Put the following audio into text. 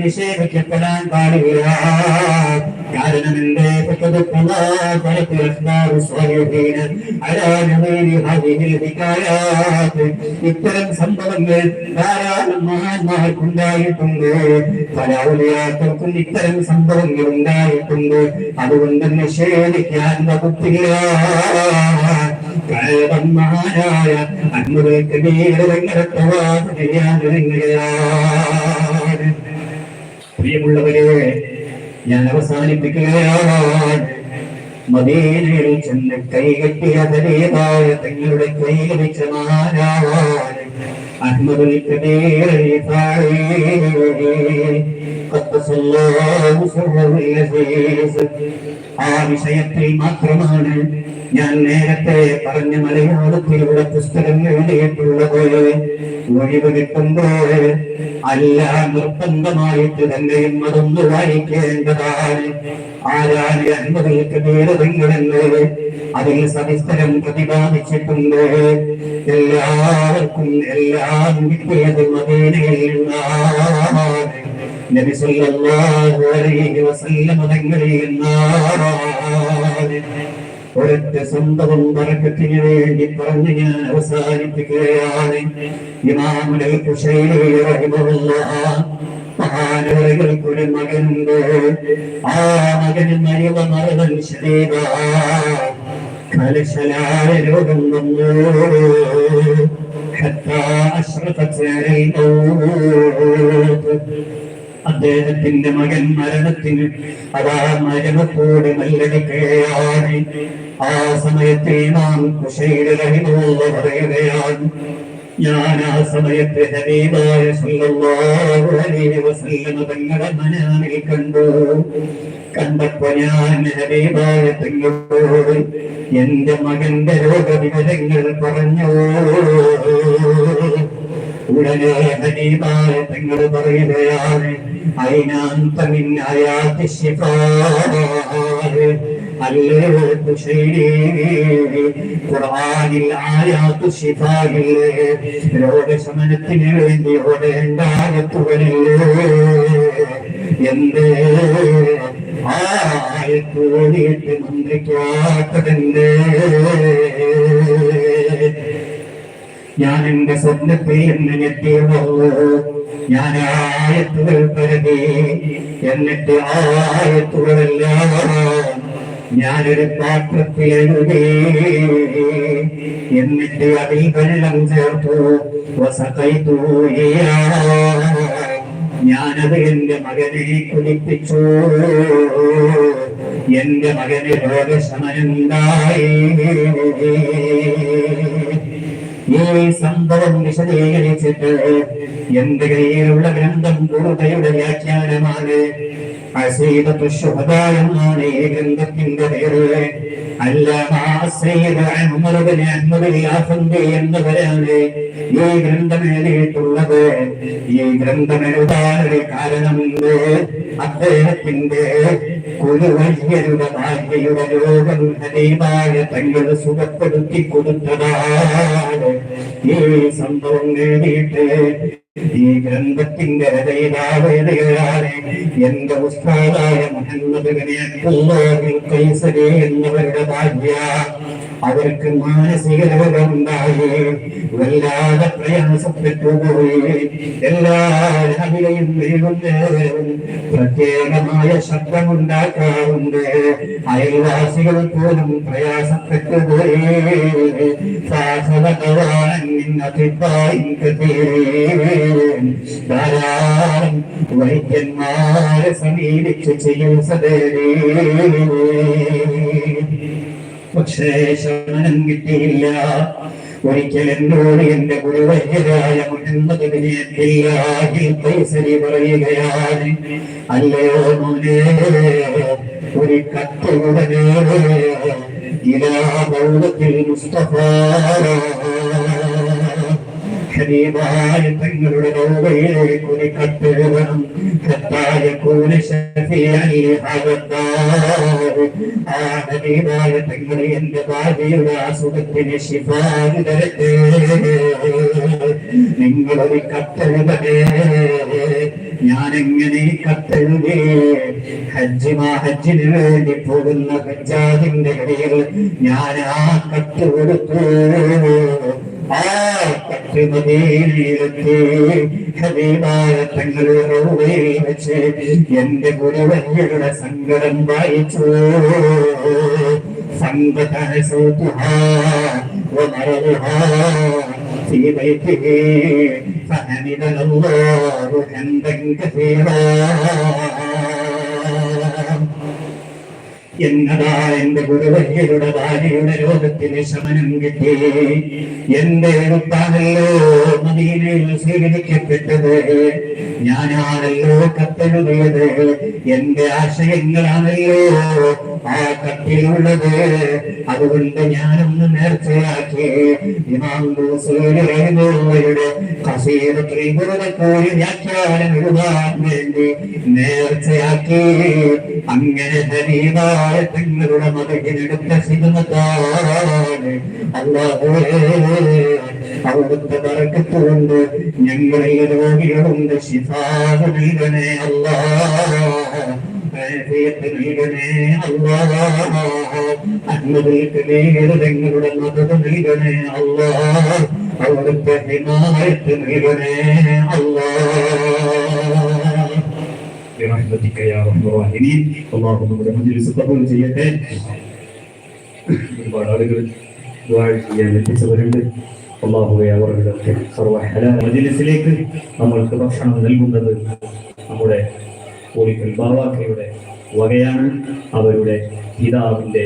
നിഷേധിക്കപ്പെടാൻ പാടില്ല. കാരണം എന്റെ ഇത്തരം സംഭവങ്ങൾ ധാരാളം മഹാന്മാർക്കുണ്ടായിട്ടുണ്ട്. പല ഔലിയാക്കൾക്കും ഇത്തരം സംഭവങ്ങൾ ഉണ്ടായിട്ടുണ്ട്. അതുകൊണ്ട് നിഷേധിക്കാൻ വകുപ്പില്ല. കാരണം മഹാനായ അന്മുകൾക്ക് പ്രവാസ ചെയ്യാൻ പ്രിയമുള്ളവരെ ഞാൻ അവസാനിപ്പിക്കുകയാണ്. മദീനയിൽ ചെന്ന് കൈകെട്ടിയ തലേതായ തങ്ങളുടെ കൈ ലഭിച്ച ആ വിഷയത്തിൽ മാത്രമാണ് ഞാൻ നേരത്തെ പറഞ്ഞ മലയാളത്തിലുള്ള പുസ്തകം എഴുതിയിട്ടുള്ളത്. ഒഴിവ് കിട്ടുമ്പോൾ അല്ല നിർബന്ധമായിട്ട് തന്നെ അതൊന്ന് വായിക്കേണ്ടതാണ്. ആരാണ് അൻപതിലേക്ക് വീരതങ്ങളെന്ന് അതിൽ സവിസ്തരം പ്രതിപാദിച്ചിട്ടുണ്ട്. എല്ലാവർക്കും എല്ലാം കിട്ടിയത് മദീനയിൽ നിന്നാണ്. നബി സല്ലല്ലാഹു അലൈഹി വസല്ലം തങ്ങളിൽ നിന്നാണ്. ഒരൊറ്റ സംഭവം ബർക്കത്തിന് വേണ്ടി പറഞ്ഞ് ഞാൻ അവസാനിപ്പിക്കുകയാണ് ഇമാമുൽ ഖുശൈരി റഹിമഹുല്ലാഹ് മഹാനവറുകൾക്കൊരു മകനുണ്ട് ആ മകന് മരിവ മറവൻ ശരീര കലശലായ രോഗം വന്നു حتى أشرفت عليه الموت അദ്ദേഹത്തിന്റെ മകൻ മരണത്തിന് അതാ മരണത്തോട് നല്ലടിക്കുകയാണ് ആ സമയത്ത് നാം കുശൈരഹിമുള്ള പറയുകയാണ് ഞാൻ ആ സമയത്ത് ഹബീബായ സല്ലല്ലാഹു അലൈഹി വസല്ലം തങ്ങളെ മനാനിൽ കണ്ടു. കണ്ടപ്പോ ഞാൻ ഹബീബായ തങ്ങളോട് എന്റെ മകന്റെ രോഗവിവരങ്ങൾ പറഞ്ഞു? ഉടനെ ഹരീമായ തങ്ങൾ പറയുകയാണ് ഖുർആനിൽ രോഗശമനത്തിന് വേണ്ടി ഓടേണ്ടാകത്തുകളില്ലേ എന്ത് ആയത്ത് ഓടിയിട്ട് മന്ത്രിക്കാത്തതെന്തേ? ഞാൻ എന്റെ സ്വപ്നത്തിൽ നിന്ന് ഞെട്ടിയുള്ളൂ ഞാൻ ആയത്തുകൾ പരതി എന്നിട്ട് ആയത്തുകളെല്ലാം ഞാനൊരു പാത്രത്തിൽ എഴുതി. എന്നിട്ട് അതിൽ വെള്ളം ചേർത്തു. ഞാനത് എന്റെ മകനെ കുളിപ്പിച്ചു. എന്റെ മകന് രോഗശമനുണ്ടായി ഈ സംഭവം വിശദീകരിച്ചിട്ട് എന്റെ കയ്യിലുള്ള ഗ്രന്ഥം പൂർണയുടെ വ്യാഖ്യാനമാണ്? എന്നാണ് ഈ ഗ്രന്ഥത്തിന്റെ പേര്. എന്നവരാണ് ഈ ഗ്രന്ഥം എഴുതിയിട്ടുള്ളത്. ഈ ഗ്രന്ഥം എഴുതാനൊരു കാരണമുണ്ട്. അദ്ദേഹത്തിന്റെ കുരുവയ്യരുടെ ഭാര്യയുടെ രോഗം ഹരീമായ തങ്ങൾ സുഖപ്പെടുത്തി കൊടുത്തതാണ് ഈ സംഭവം നേടിയിട്ട് ഈ ഗ്രന്ഥത്തിന്റെ രചയിതാവേദയാണ് എന്റെ ഉസ്താദായ മുഹമ്മദ് കൈസരി എന്നവരുടെ ഭാര്യ അവർക്ക് മാനസിക രോഗമുണ്ടായി വല്ലാതെ പ്രയാസപ്പെട്ടു പോയി എല്ലാ രാവിലെയും വീഴുന്നേരം പ്രത്യേകമായ ശബ്ദമുണ്ടാക്കാറുണ്ട്. അയൽവാസികൾ പോലും പ്രയാസപ്പെട്ടു പോയി ധാരാളം വൈദ്യന്മാരെ സമീപിച്ച് ചികിത്സ തേടി. പക്ഷേ ശമനം കിട്ടിയില്ല. ഒരിക്കൽ എന്നോട് എന്റെ ഗുരുവര്യരായ മുഹമ്മദ് പറയുകയാണ് അല്ലയോ ഒരു കത്തുടനെ ഇലാ ബൗലത്തിൽ മുസ്തഫ. ഹബീബായ തങ്ങളുടെ നിങ്ങളൊരു കത്തെഴുതേ ഞാൻ എങ്ങനെ കത്തെഴുതി ഹജ്ജിമാ ഹജ്ജിന് വേണ്ടി പോകുന്ന ഹജ്ജാദിന്റെ കടയിൽ ഞാൻ ആ കത്ത് കൊടുത്തു. ആ കത്ത് മദീനയിലെത്തി ഹബീബായ തങ്ങളുടെ റൂഹയിൽ വെച്ച് എന്റെ ഗുരുവര്യരുടെ സങ്കടം വായിച്ചു സങ്കട സൂത്തുഹാ ومرضها في بيته فحمدنا الله حمدا كثيرا എന്നതാ എന്റെ ഗുരുവര്യരുടെ ഭാര്യയുടെ രോഗത്തിന് ശമനം കിട്ടി. എന്റെ എഴുത്താണല്ലോ മദീനയിൽ സ്വീകരിക്കപ്പെട്ടത്. ഞാനാണല്ലോ കത്തെഴുതിയത് എന്റെ ആശയങ്ങളാണല്ലോ ആ കത്തിലുള്ളത് അതുകൊണ്ട് ഞാനൊന്ന് നേർച്ചയാക്കി. ഇമാം റഹ്മയുടെ കസീർ ത്രിപുരക്കൂടി വ്യാഖ്യാനം എഴുതാൻ വേണ്ടി നേർച്ചയാക്കി. അങ്ങനെ ഹരീതായ തങ്ങളുടെ മകനെടുത്ത സിനിമത്താണ് അല്ലാഹുവേ അവിടുത്തെ തറക്കത്തുകൊണ്ട് ഞങ്ങളിലെ രോഗികളുണ്ട്. ശിഫാ നൽകണേ അല്ലാ ആഫിയത്ത് നൽകണേ അല്ലാ അഹ്മദിൽക്ക് നേര് ഞങ്ങളുടെ മദത് നൽകണേ അല്ലാ അവിടുത്തെ ഹിമായത്ത് നൽകണേ അല്ലാ برحمتك يا ارحم الراحمين اللهم നമ്മുടെ മജ്ലിസ് കബൂൽ ചെയ്യട്ടെ ഒരുപാട് ആളുകൾ ദുആ ചെയ്യാൻ എത്തിച്ചവരുണ്ട് അള്ളാഹുവെ അവരുടെ സർവ്വ ഹലാൽ മജ്ലിസിലേക്ക് നമ്മൾക്ക് ഭക്ഷണം നൽകുന്നത് നമ്മുടെ കോളിക്കൽ ബാവാക്കയുടെ വകയാണ് അവരുടെ പിതാവിന്റെ